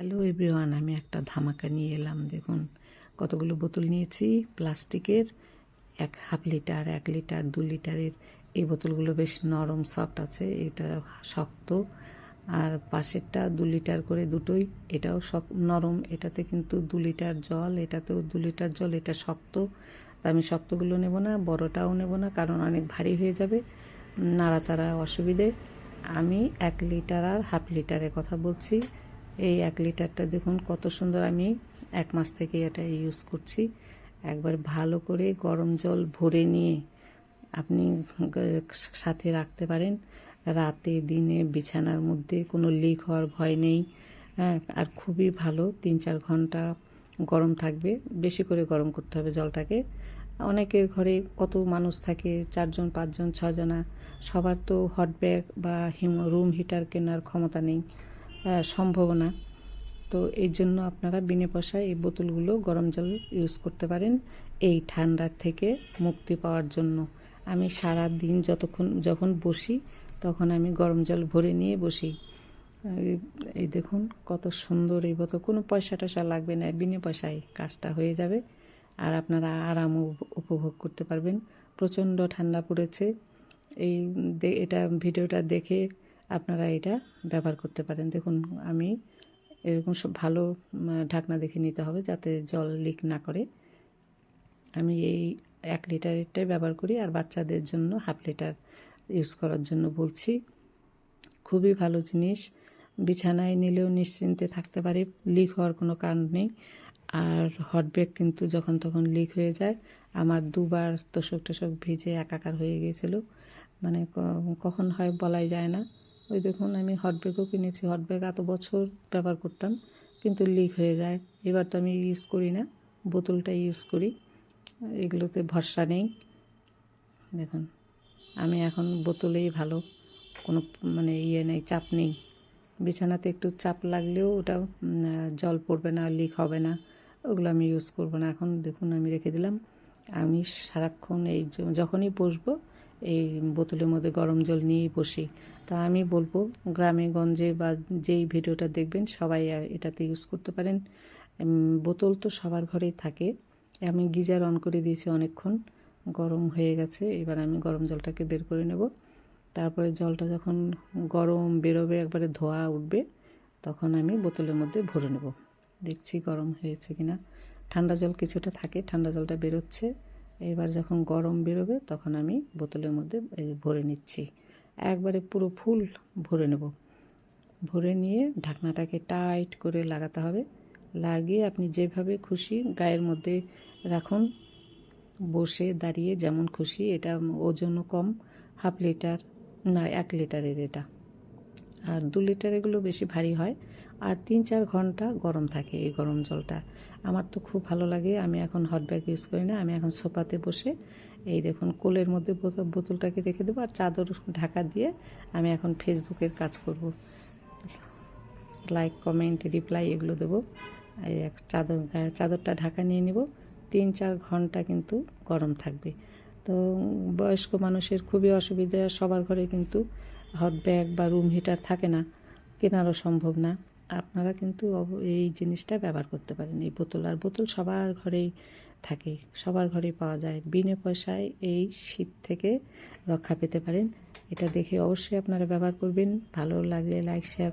Hello everyone আমি একটা ধামাকা নিয়ে এলাম। দেখুন, কতগুলো বোতল নিয়েছি প্লাস্টিকের। এক হাফ লিটার, এক লিটার, দু লিটারের। এই বোতলগুলো বেশ নরম, সফট আছে। এটা শক্ত। আর পাশেরটা দু লিটার করে দুটোই। এটাও নরম। এটাতে কিন্তু দু লিটার জল, এটাতেও দু লিটার জল। এটা শক্ত। আমি শক্তগুলো নেব না, বড়টাও নেব না, কারণ অনেক ভারী হয়ে যাবে। নাড়াচাড়া অসুবিধে। আমি এক লিটার আর হাফ লিটারের কথা বলছি। এই এক লিটারটা দেখুন কত সুন্দর আমি এক মাস থেকে এটা ইউজ করছি। একবার ভালো করে গরম জল ভরে নিয়ে আপনি সাথে রাখতে পারেন। রাতে, দিনে, বিছানার মধ্যে কোনো লিক হওয়ার ভয় নেই। হ্যাঁ আর খুবই ভালো, তিন চার ঘণ্টা গরম থাকবে, বেশি করে গরম করতে হবে জলটাকে। অনেকের ঘরে কত মানুষ থাকে, চারজন, পাঁচজন ছজনা সবার তো হট ব্যাগ বা হিম রুম হিটার কেনার ক্ষমতা নেই। আহ, সম্ভব না তো এই জন্য আপনারা বিনে পয়সায় এই বোতলগুলো গরম জল ইউজ করতে পারেন এই ঠান্ডার থেকে মুক্তি পাওয়ার জন্য। আমি সারা দিন যতক্ষণ যখন বসি তখন আমি গরম জল ভরে নিয়ে বসি। এই- দেখুন কত সুন্দর এই বোতল। কোনো পয়সা টয়সা লাগবে না বিনে পয়সায় কাজটা হয়ে যাবে। আর আপনারা আরাম উপভোগ করতে পারবেন। প্রচণ্ড ঠান্ডা পড়েছে। এই এটা ভিডিওটা দেখে আপনারা এটা ব্যবহার করতে পারেন। দেখুন, আমি এরকম সব ভালো ঢাকনা দেখে নিতে হবে যাতে জল লিক না করে। আমি এই এক লিটারেরটাই ব্যবহার করি আর বাচ্চাদের জন্য হাফ লিটার ইউজ করার জন্য বলছি। খুবই ভালো জিনিস। বিছানায় নিলেও নিশ্চিন্তে থাকতে পারে লিক হওয়ার কোনো কারণ নেই। আর হট ব্যাগ কিন্তু যখন তখন লিক হয়ে যায়। আমার দুবার তোষক টোষক ভিজে একাকার হয়ে গিয়েছিল। মানে কখন হয় বলাই যায় না। ওই দেখুন, আমি হট ব্যাগও কিনেছি। হট ব্যাগ এত বছর ব্যবহার করতাম, কিন্তু লিক হয়ে যায়। এবার তো আমি ইউজ করি না বোতলটা ইউজ করি। এগুলোতে ভরসা নেই। দেখুন, আমি এখন বোতলেই ভালো, কোনো মানে ইয়ে নেই, চাপ নেই। বিছানাতে একটু চাপ লাগলেও ওটা জল পড়বে না লিক হবে না, ওগুলো আমি ইউজ করব না। এখন দেখুন, আমি রেখে দিলাম। আমি সারাক্ষণ এই যখনই বসবো, এই বোতলের মধ্যে গরম জল নিয়েই বসি। তা আমি বলব, গ্রামে, গঞ্জে বা যেই ভিডিওটা দেখবেন, সবাই এটাতে ইউজ করতে পারেন। বোতল তো সবার ঘরেই থাকে। আমি গিজার অন করে দিয়েছি অনেকক্ষণ, গরম হয়ে গেছে, এবার আমি গরম জলটাকে বের করে নেব। তারপরে জলটা যখন গরম বেরোবে, একবারে ধোয়া উঠবে, তখন আমি বোতলের মধ্যে ভরে নেব। দেখছি গরম হয়েছে কিনা। ঠান্ডা জল কিছুটা থাকে, ঠান্ডা জলটা বেরোচ্ছে। এবার যখন গরম বেরোবে, তখন আমি বোতলের মধ্যে ভরে নিচ্ছি। একবারে পুরো ফুল ভরে নেব। ভরে নিয়ে ঢাকনাটাকে টাইট করে লাগাতে হবে। লাগিয়ে আপনি যেভাবে খুশি গায়ের মধ্যে রাখুন। বসে দাঁড়িয়ে যেমন খুশি, এটা ওজনও কম, হাফ লিটার না, এক লিটারের এটা। আর দু লিটার এগুলো বেশি ভারী হয়। আর তিন চার ঘণ্টা গরম থাকে এই গরম জলটা। আমার তো খুব ভালো লাগে, আমি এখন হট ব্যাগ ইউজ করি না, আমি এখন সোফাতে বসে এই দেখুন কোলের মধ্যে বোতল- বোতলটাকে রেখে দেবো আর চাদর ঢাকা দিয়ে আমি এখন ফেসবুকের কাজ করব। লাইক কমেন্ট রিপ্লাই এগুলো দেবো। এক চাদর, চাদরটা ঢাকা নিয়ে নিব। তিন চার ঘণ্টা কিন্তু গরম থাকবে। তো বয়স্ক মানুষের খুবই অসুবিধা, সবার ঘরে কিন্তু হট ব্যাগ বা রুম হিটার থাকে না, কেনারও সম্ভব না। আপনারা কিন্তু এই জিনিসটা ব্যবহার করতে পারেন, এই বোতল। আর বোতল সবার ঘরেই থাকে, সবার ঘরেই পাওয়া যায়। বিনে পয়সায় এই শীত থেকে রক্ষা পেতে পারেন। এটা দেখে অবশ্যই আপনারা ব্যবহার করবেন। ভালো লাগলে লাইক শেয়ার